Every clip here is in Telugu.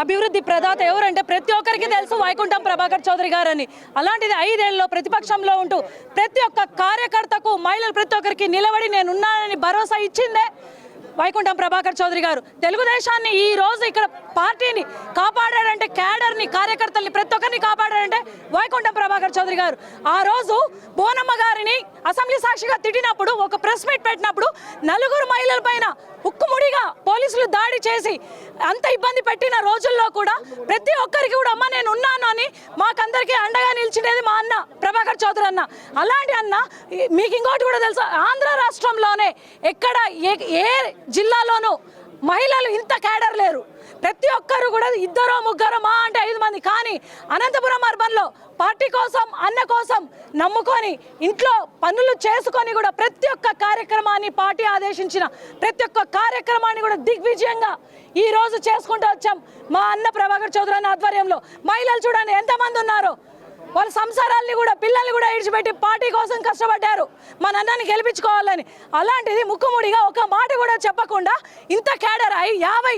అభివృద్ధి ప్రదాత ఎవరంటే ప్రతి ఒక్కరికి తెలుసు వైకుంఠం ప్రభాకర్ చౌదరి గారని. అలాంటిది ఐదేళ్ళలో ప్రతిపక్షంలో ఉంటూ ప్రతి ఒక్క కార్యకర్తకు మహిళలు ప్రతి ఒక్కరికి నిలబడి నేనున్నానని భరోసా ఇచ్చిందే వైకుంఠం ప్రభాకర్ చౌదరి గారు. తెలుగుదేశాన్ని ఈ రోజు ఇక్కడ పార్టీని కాపాడాడంటే క్యాడర్ని కార్యకర్తల్ని ప్రతి ఒక్కరిని కాపాడారు వైకుంఠం ప్రభాకర్ చౌదరి గారు. ఆ రోజు బోనమ్మ గారిని అసెంబ్లీ సాక్షిగా తిట్టినప్పుడు ఒక ప్రెస్ మీట్ పెట్టినప్పుడు నలుగురు మహిళల పైన ఉక్కుముడిగా పోలీసులు దాడి చేసి అంత ఇబ్బంది పెట్టిన రోజుల్లో కూడా ప్రతి ఒక్కరికి కూడా అమ్మ నేను ఉన్నాను అని మాకందరికీ అండగా నిలిచినది మా అన్న ప్రభాకర్ చౌదరి అన్న. అలాంటి అన్న మీకు ఇంకోటి కూడా తెలుసా ఆంధ్ర రాష్ట్రంలోనే ఎక్కడ ఏ ఏ జిల్లాలోనూ మహిళలు ఇంత క్యాడర్ లేరు. ప్రతి ఒక్కరు కూడా ఇద్దరో ముగ్గురు మా అంటే ఐదు మంది. కానీ అనంతపురం అర్బన్లో పార్టీ కోసం అన్న కోసం నమ్ముకొని ఇంట్లో పనులు చేసుకొని కూడా ప్రతి ఒక్క కార్యక్రమాన్ని పార్టీ ఆదేశించిన ప్రతి ఒక్క కార్యక్రమాన్ని కూడా దిగ్విజయంగా ఈ రోజు చేసుకుంటూ వచ్చాం మా అన్న ప్రభాకర్ చౌదరి అన్న ఆధ్వర్యంలో. మహిళలు చూడండి ఎంతమంది ఉన్నారో. వాళ్ళ సంసారాల్ని కూడా పిల్లల్ని కూడా ఇడిచిపెట్టి పార్టీ కోసం కష్టపడ్డారు. మా నన్నని గెలిపించుకోవాలని. అలాంటిది ముక్కుముడిగా ఒక మాట కూడా చెప్పకుండా ఇంత క్యాడర్ అయి యాభై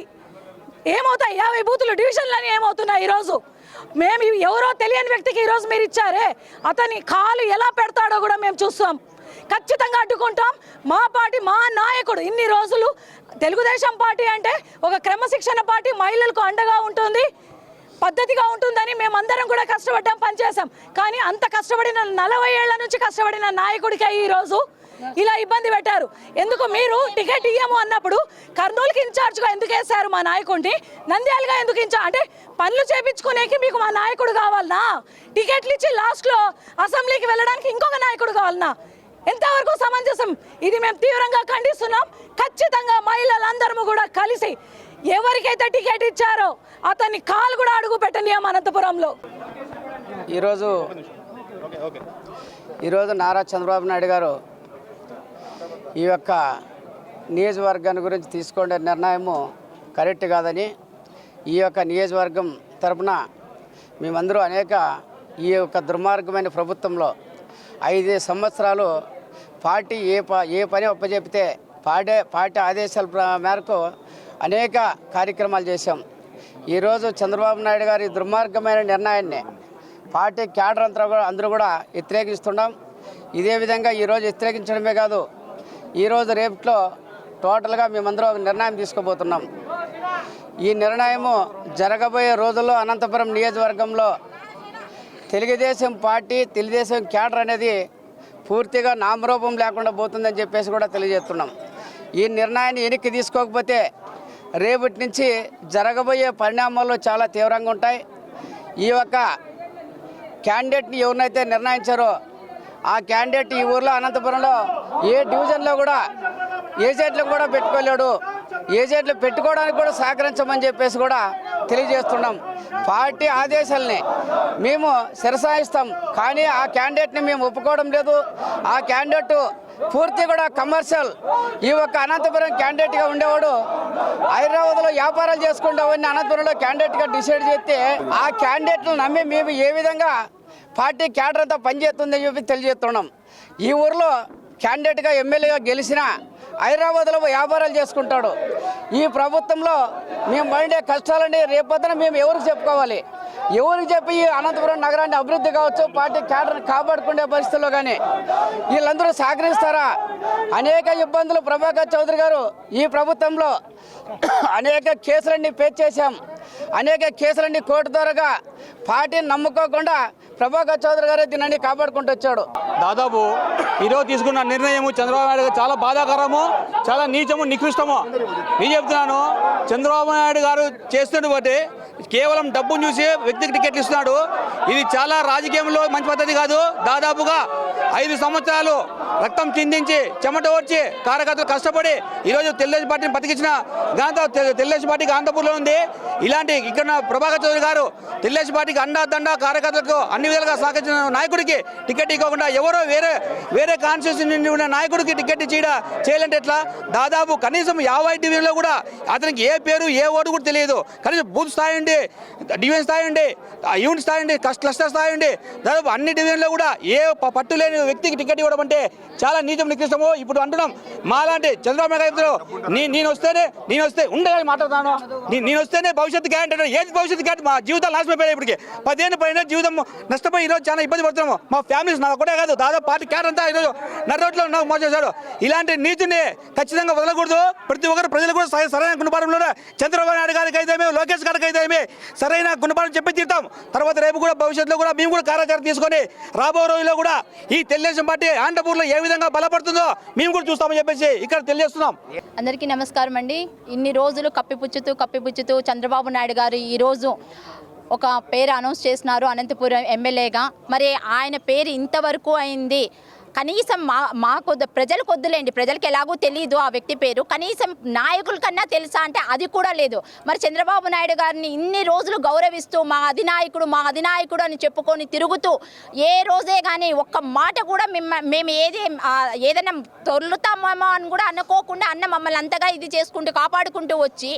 ఏమవుతాయి? యాభై బూతులు డివిజన్లని ఏమవుతున్నాయి ఈరోజు? మేము ఎవరో తెలియని వ్యక్తికి ఈరోజు మీరు ఇచ్చారే? అతని కాలు ఎలా పెడతాడో కూడా మేము చూస్తాం. ఖచ్చితంగా అడ్డుకుంటాం. మా పార్టీ మా నాయకుడు ఇన్ని రోజులు తెలుగుదేశం పార్టీ అంటే ఒక క్రమశిక్షణ పార్టీ మహిళలకు అండగా ఉంటుంది. పద్ధతిగా ఉంటుందని మేమందరం కూడా కష్టపడ్డాం పనిచేసాం కానీ అంత కష్టపడిన నలభై ఏళ్ళ నుంచి కష్టపడిన నాయకుడికి ఈ రోజు ఇలా ఇబ్బంది పెట్టారు. ఎందుకు మీరు టికెట్ ఇయ్యము అన్నప్పుడు కర్నూలుకి ఇన్ఛార్జ్గా ఎందుకు వేశారు మా నాయకుడిని? నంద్యాలుగా ఎందుకు ఇన్ఛార్జ్ అంటే పనులు చేపించుకునేకి మీకు మా నాయకుడు కావాలనా? టికెట్లు ఇచ్చి లాస్ట్లో అసెంబ్లీకి వెళ్ళడానికి ఇంకొక నాయకుడు కావాలనా? ఎంతవరకు సమంజసం? ఇది మేము తీవ్రంగా ఖండిస్తున్నాం. ఖచ్చితంగా మహిళలందరము కూడా కలిసి ఎవరికైతే టికెట్ ఇచ్చారో అతన్ని కాలు కూడా అడుగు పెట్టనీయం అనంతపురంలో. ఈరోజు ఈరోజు నారా చంద్రబాబు నాయుడు గారు ఈ యొక్క నియోజకవర్గాన్ని గురించి తీసుకునే నిర్ణయము కరెక్ట్ కాదని ఈ యొక్క నియోజకవర్గం తరపున మేమందరూ అనేక ఈ యొక్క దుర్మార్గమైన ప్రభుత్వంలో ఐదు సంవత్సరాలు పార్టీ ఏ ఏ పని ఒప్పచెప్తే పాడే పార్టీ ఆదేశాల మేరకు అనేక కార్యక్రమాలు చేశాం. ఈరోజు చంద్రబాబు నాయుడు గారి దుర్మార్గమైన నిర్ణయాన్ని పార్టీ క్యాడర్ అంతా కూడా అందరూ కూడా వ్యతిరేకిస్తున్నాం. ఇదే విధంగా ఈరోజు వ్యతిరేకించడమే కాదు ఈరోజు రేపట్లో టోటల్గా మేమందరం ఒక నిర్ణయం తీసుకోబోతున్నాం. ఈ నిర్ణయము జరగబోయే రోజుల్లో అనంతపురం నియోజకవర్గంలో తెలుగుదేశం పార్టీ తెలుగుదేశం క్యాడర్ అనేది పూర్తిగా నామరూపం లేకుండా పోతుందని చెప్పేసి కూడా తెలియజేస్తున్నాం. ఈ నిర్ణయాన్ని వెనక్కి తీసుకోకపోతే రేపటి నుంచి జరగబోయే పరిణామాలు చాలా తీవ్రంగా ఉంటాయి. ఈ యొక్క క్యాండిడేట్ని ఎవరినైతే నిర్ణయించారో ఆ క్యాండిడేట్ ఈ ఊర్లో అనంతపురంలో ఏ డివిజన్లో కూడా ఏజెంట్లు కూడా పెట్టుకోలేడు. ఏజెంట్లు పెట్టుకోవడానికి కూడా సహకరించమని చెప్పేసి కూడా తెలియజేస్తున్నాం. పార్టీ ఆదేశాలని మేము శిరసాయిస్తాం. కానీ ఆ క్యాండిడేట్ని మేము ఒప్పుకోవడం లేదు. ఆ క్యాండిడేట్ పూర్తి కూడా కమర్షియల్. ఈ ఒక్క అనంతపురం క్యాండిడేట్గా ఉండేవాడు హైదరాబాద్లో వ్యాపారాలు చేసుకుంటామని అనంతపురంలో క్యాండిడేట్గా డిసైడ్ చేస్తే ఆ క్యాండిడేట్ను నమ్మి మేము ఏ విధంగా పార్టీ క్యాడర్ అంతా పనిచేస్తుందని చెప్పి తెలియజేస్తున్నాం. ఈ ఊరిలో క్యాండిడేట్గా ఎమ్మెల్యేగా గెలిచిన హైదరాబాద్లో వ్యాపారాలు చేసుకుంటాడు. ఈ ప్రభుత్వంలో మేము పడే కష్టాలండి రేపొద్దున మేము ఎవరికి చెప్పుకోవాలి? ఎవరికి చెప్పి ఈ అనంతపురం నగరాన్ని అభివృద్ధి కావచ్చు పార్టీ క్యాడర్ని కాపాడుకునే పరిస్థితుల్లో కానీ వీళ్ళందరూ సహకరిస్తారా? అనేక ఇబ్బందులు ప్రభాకర్ చౌదరి గారు ఈ ప్రభుత్వంలో అనేక కేసులన్నీ పేర్చేశాం. అనేక కేసులన్నీ కోర్టు ద్వారాగా పార్టీని నమ్ముకోకుండా ప్రభాకర్ చౌదరి గారే దీనిని కాపాడుకుంటూ వచ్చాడు. దాదాపు ఈరోజు తీసుకున్న నిర్ణయం చంద్రబాబు నాయుడు గారు చాలా బాధాకరము చాలా నీచము నికృష్టము. నేను చెప్తున్నాను చంద్రబాబు నాయుడు గారు చేస్తున్న బట్టి కేవలం డబ్బును చూసి వ్యక్తికి టికెట్లు ఇస్తున్నాడు. ఇది చాలా రాజకీయంలో మంచి పద్ధతి కాదు. దాదాపుగా ఐదు సంవత్సరాలు రక్తం చిందించి చెమట ఓర్చి కార్యకర్తలు కష్టపడి ఈరోజు తెలుగుదేశం పార్టీని బతికించిన ఘనత తె- తెలుగుదేశం పార్టీకి ఆంధ్రపూర్లో ఉంది. ఇలాంటి ఇక్కడ ప్రభాకర్ చౌదరి గారు తెలుగుదేశం పార్టీకి అండా దండ కార్యకర్తలకు అన్ని విధాలుగా సహకరించిన నాయకుడికి టికెట్ ఇవ్వకుండా ఎవరో వేరే వేరే కాన్స్టిట్యూషన్ నుండి ఉన్న నాయకుడికి టికెట్ చేయడ చేయాలంటే ఎట్లా? దాదాపు కనీసం యాభై డివిజన్లో కూడా అతనికి ఏ పేరు ఏ ఓటు కూడా తెలియదు. కనీసం బూత్ స్థాయి ఉండి డివిజన్ స్థాయి ఉండి యూనిట్ స్థాయి ఉండి క్లస్టర్ స్థాయి ఉండి దాదాపు అన్ని డివిజన్లో కూడా ఏ పట్టు లేని వ్యక్తికి టికెట్ ఇవ్వడం అంటే చాలా నీచం నికృష్టము ఇప్పుడు అంటున్నాం. మాలాంటి చంద్రబాబు నాయుడు నీ నేను వస్తేనే నేను వస్తే ఉండే మాట్లాడుతాను నేను వస్తేనే భవిష్యత్తు గ్యారెంటీ అంటే ఏది భవిష్యత్తు గ్యారెంటీ మా జీవితాలు నాశనమైపోయాయి ఇప్పటికి. పదిహేను పైన జీవితం నష్టపోయి ఈరోజు చాలా ఇబ్బంది పడుతున్నాము. మా ఫ్యామిలీస్ నాకు ఒకటే కాదు దాదాపు పార్టీ క్యాడర్ అంతా ఈరోజు నడు రోడ్లో నాకు మోసం చేశాడు. ఇలాంటి నీతిని ఖచ్చితంగా వదలకూడదు. ప్రతి ఒక్కరు ప్రజలు కూడా సరైన- సరైన గుణపాఠంలో చంద్రబాబు నాయుడు గారికి అయితే లోకేష్ గారికి అయితే సరైన గుణపాఠం చెప్పి తీరుతాం. తర్వాత రేపు కూడా భవిష్యత్తులో కూడా మేము కూడా కార్యాచరణ తీసుకొని రాబో రోజుల్లో కూడా ఈ తెలుగుదేశం పార్టీ ఆంధ్రపూర్లో ఏ విధంగా బలపడుతుందో మేము కూడా చూస్తామని చెప్పేసి ఇక్కడ తెలియజేస్తున్నాం. అందరికీ నమస్కారం అండి. ఇన్ని రోజులు కప్పిపుచ్చుతూ కప్పిపుచ్చుతూ చంద్రబాబు నాయుడు గారు ఈరోజు ఒక పేరు అనౌన్స్ చేసినారు అనంతపురం ఎమ్మెల్యేగా. మరి ఆయన పేరు ఇంతవరకు అయింది. కనీసం మా మాకు ప్రజలకు వద్దులేండి ప్రజలకు ఎలాగో తెలియదు ఆ వ్యక్తి పేరు. కనీసం నాయకుల కన్నా తెలుసా అంటే అది కూడా లేదు. మరి చంద్రబాబు నాయుడు గారిని ఇన్ని రోజులు గౌరవిస్తూ మా అధినాయకుడు మా అధినాయకుడు అని చెప్పుకొని తిరుగుతూ ఏ రోజే కానీ ఒక్క మాట కూడా మిమ్మ మేము ఏది ఏదైనా తొలుతామేమో అని కూడా అనుకోకుండా అన్న మమ్మల్ని అంతగా ఇది చేసుకుంటూ కాపాడుకుంటూ వచ్చి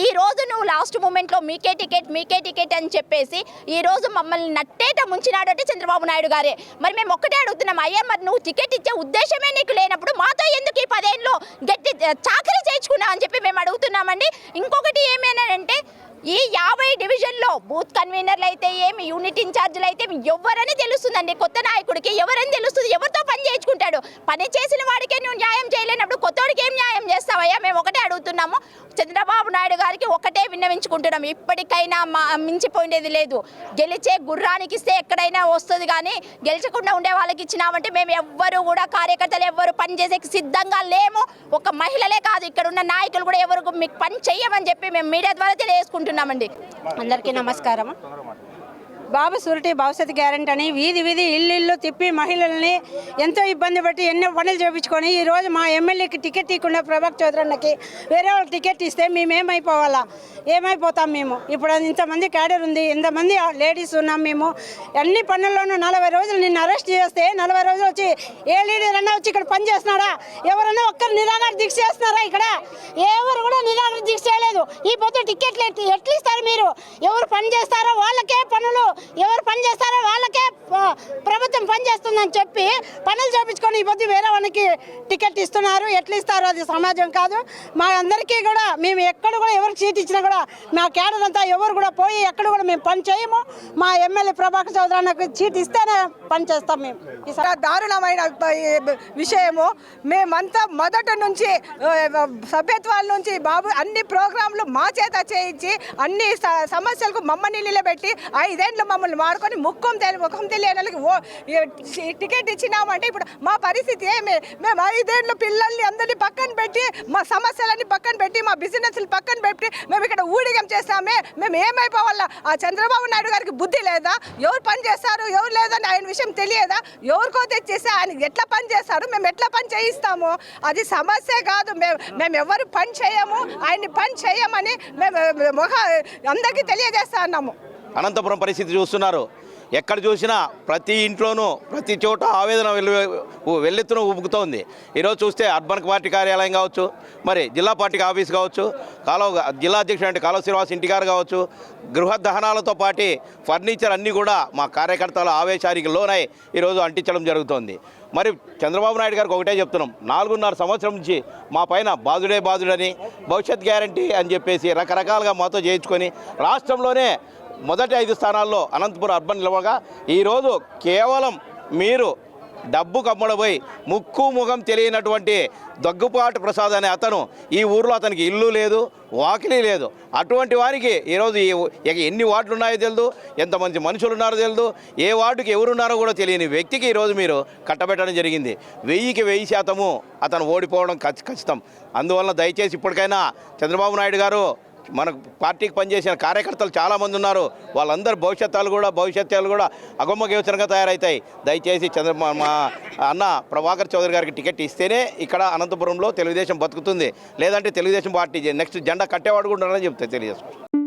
ఈ రోజు నువ్వు లాస్ట్ మూమెంట్లో మీకే టికెట్ మీకే టికెట్ అని చెప్పేసి ఈ రోజు మమ్మల్ని నట్టేట ముంచినాడంటే చంద్రబాబు నాయుడు గారే. మరి మేము ఒక్కటే అడుగుతున్నాం అయ్యా మరి నువ్వు టికెట్ ఇచ్చే ఉద్దేశమే నీకు లేనప్పుడు మాతో ఎందుకు ఈ పదేళ్ళు గట్టి చాకరీ చేయించుకున్నావు అని చెప్పి మేము అడుగుతున్నామండి. ఇంకొకటి ఏమైనా అంటే ఈ యాభై డివిజన్లో బూత్ కన్వీనర్లు అయితే ఏమి యూనిట్ ఇన్ఛార్జీలు అయితే ఎవరని తెలుస్తుందండి? కొత్త నాయకుడికి ఎవరని తెలుస్తుంది? ఎవరితో పని చేయించుకుంటాడు? పని చేసిన వాడికే నువ్వు న్యాయం చేయలేనప్పుడు కొత్తవాడికి ఏం న్యాయం చేస్తావయ్యా? మేము ఒకటే అడుగుతున్నాము. చంద్రబాబు నాయుడు గారికి ఒకటే విన్నవించుకుంటున్నాం ఇప్పటికైనా మా లేదు. గెలిచే గుర్రానికి ఇస్తే ఎక్కడైనా వస్తుంది కానీ గెలిచకుండా ఉండే వాళ్ళకి ఇచ్చినామంటే మేము ఎవ్వరు కూడా కార్యకర్తలు ఎవ్వరు పని చేసేకి సిద్ధంగా లేము. ఒక మహిళలే కాదు ఇక్కడ ఉన్న నాయకులు కూడా ఎవరు మీకు పని చెయ్యమని చెప్పి మేము మీడియా ద్వారా కోరుకుంటున్నామండి అందరికీ నమస్కారం బాబు సురటి భవిష్యత్ గ్యారెంటీ అని వీధి వీధి ఇల్లు ఇల్లు తిప్పి మహిళల్ని ఎంతో ఇబ్బంది పెట్టి ఎన్నో పనులు చేయించుకొని ఈ రోజు మా ఎమ్మెల్యేకి టికెట్ ఇవ్వకుండా ప్రభాక్ చౌదరన్నకి వేరే వాళ్ళకి టికెట్ ఇస్తే మేము ఏమైపోవాలా ఏమైపోతాం మేము? ఇప్పుడు ఇంతమంది క్యాడర్ ఉంది ఇంతమంది లేడీస్ ఉన్నాం మేము. అన్ని పనుల్లోనూ నలభై రోజులు నిన్ను అరెస్ట్ చేస్తే నలభై రోజులు వచ్చి ఏ లీడర్ అన్నా వచ్చి ఇక్కడ పని చేస్తున్నాడా? ఎవరన్నా ఒక్కరు నిరాహార దీక్ష చేస్తున్నారా ఇక్కడ? ఎవరు కూడా నిరాహార దీక్ష చేయలేదు. ఈ పొద్దు టికెట్లు ఎట్లు ఇస్తారు మీరు? ఎవరు పని చేస్తారో వాళ్ళకే పనులు. ఎవరు పని చేస్తారో వాళ్ళకే ప్రభుత్వం పని చేస్తుందని చెప్పి పనులు చేపించుకొని ఈ పొద్దు వేరే వానికి టికెట్ ఇస్తున్నారు. ఎట్లు ఇస్తారు అది సమాజం కాదు. మా అందరికీ కూడా మేము ఎక్కడ కూడా ఎవరు సీట్ ఇచ్చినా కూడా మా క్యాడర్ అంతా ఎవరు కూడా పోయి ఎక్కడ కూడా మేము పని చేయము. మా ఎమ్మెల్యే ప్రభాకర్ చౌదరి అన్నకు సీట్ ఇస్తేనే పని చేస్తాం మేము. ఈసారి చాలా దారుణమైన విషయము. మేమంతా మొదట నుంచి సభ్యత్వాల నుంచి బాబు అన్ని ప్రోగ్రాంలు మా చేత చేయించి అన్ని సమస్యలకు మమ్మల్ని నిలబెట్టి ఐదేండ్లు మమ్మల్ని వాడుకొని ముఖం తెలి ముఖం తెలియని ఓ టికెట్ ఇచ్చినామంటే ఇప్పుడు మా పరిస్థితి ఏమి? మేము ఐదేళ్ళు పిల్లల్ని అందరినీ పక్కన పెట్టి మా సమస్యలన్నీ పక్కన పెట్టి మా బిజినెస్లు పక్కన పెట్టి మేము ఇక్కడ ఊడిగం చేస్తామే మేము ఏమైపోవాలా? ఆ చంద్రబాబు నాయుడు గారికి బుద్ధి లేదా? ఎవరు పని చేస్తారు? ఎవరు లేదని ఆయన విషయం తెలియదా? ఎవరికో తెచ్చేసి ఆయన ఎట్లా పని చేస్తారు? మేము ఎట్లా పని చేయిస్తాము? అది సమస్య కాదు. మేము మేము ఎవరు పని చేయము. ఆయన్ని పని చేయమని మేము మొహ అందరికీ తెలియజేస్తా అన్నాము అనంతపురం పరిస్థితి చూస్తున్నారు. ఎక్కడ చూసినా ప్రతి ఇంట్లోనూ ప్రతి చోట ఆవేదన వెల్లు వెల్లెత్తున ఉబుకుతోంది ఈరోజు చూస్తే అర్బన్ పార్టీ కార్యాలయం కావచ్చు మరి జిల్లా పార్టీ ఆఫీస్ కావచ్చు కాలువ జిల్లా అధ్యక్షుడు అంటే కాలువ శ్రీనివాస్ ఇంటిగారు కావచ్చు గృహ దహనాలతో పాటు ఫర్నిచర్ అన్నీ కూడా మా కార్యకర్తల ఆవేశానికి లోనై ఈరోజు అంటించడం జరుగుతోంది. మరి చంద్రబాబు నాయుడు గారికి ఒకటే చెప్తున్నాం నాలుగున్నర సంవత్సరం నుంచి మా పైన బాధుడే బాధుడని భవిష్యత్ గ్యారంటీ అని చెప్పేసి రకరకాలుగా మాతో చేయించుకొని రాష్ట్రంలోనే మొదటి ఐదు స్థానాల్లో అనంతపురం అర్బన్ నిలవగా ఈరోజు కేవలం మీరు డబ్బు కమ్మడబోయి ముక్కు ముఖం తెలియనటువంటి దగ్గుపాటు ప్రసాద్ అనే అతను ఈ ఊర్లో అతనికి ఇల్లు లేదు వాకిలి లేదు. అటువంటి వారికి ఈరోజు ఇక ఎన్ని వార్డులు ఉన్నాయో తెలియదు ఎంతమంది మనుషులు ఉన్నారో తెలియదు ఏ వార్డుకి ఎవరున్నారో కూడా తెలియని వ్యక్తికి ఈరోజు మీరు కట్టబెట్టడం జరిగింది. వెయ్యికి వెయ్యి శాతము అతను ఓడిపోవడం ఖచ్చితం. అందువల్ల దయచేసి ఇప్పటికైనా చంద్రబాబు నాయుడు గారు మన పార్టీకి పనిచేసిన కార్యకర్తలు చాలామంది ఉన్నారు. వాళ్ళందరి భవిష్యత్తులు కూడా భవిష్యత్తులు కూడా అగమ్మగోచరంగా తయారవుతాయి దయచేసి చంద్ర మా అన్న ప్రభాకర్ చౌదరి గారికి టికెట్ ఇస్తేనే ఇక్కడ అనంతపురంలో తెలుగుదేశం బతుకుతుంది. లేదంటే తెలుగుదేశం పార్టీ నెక్స్ట్ జెండా కట్టేవాడు కూడా ఉండాలని చెప్తే తెలియజేస్తాం.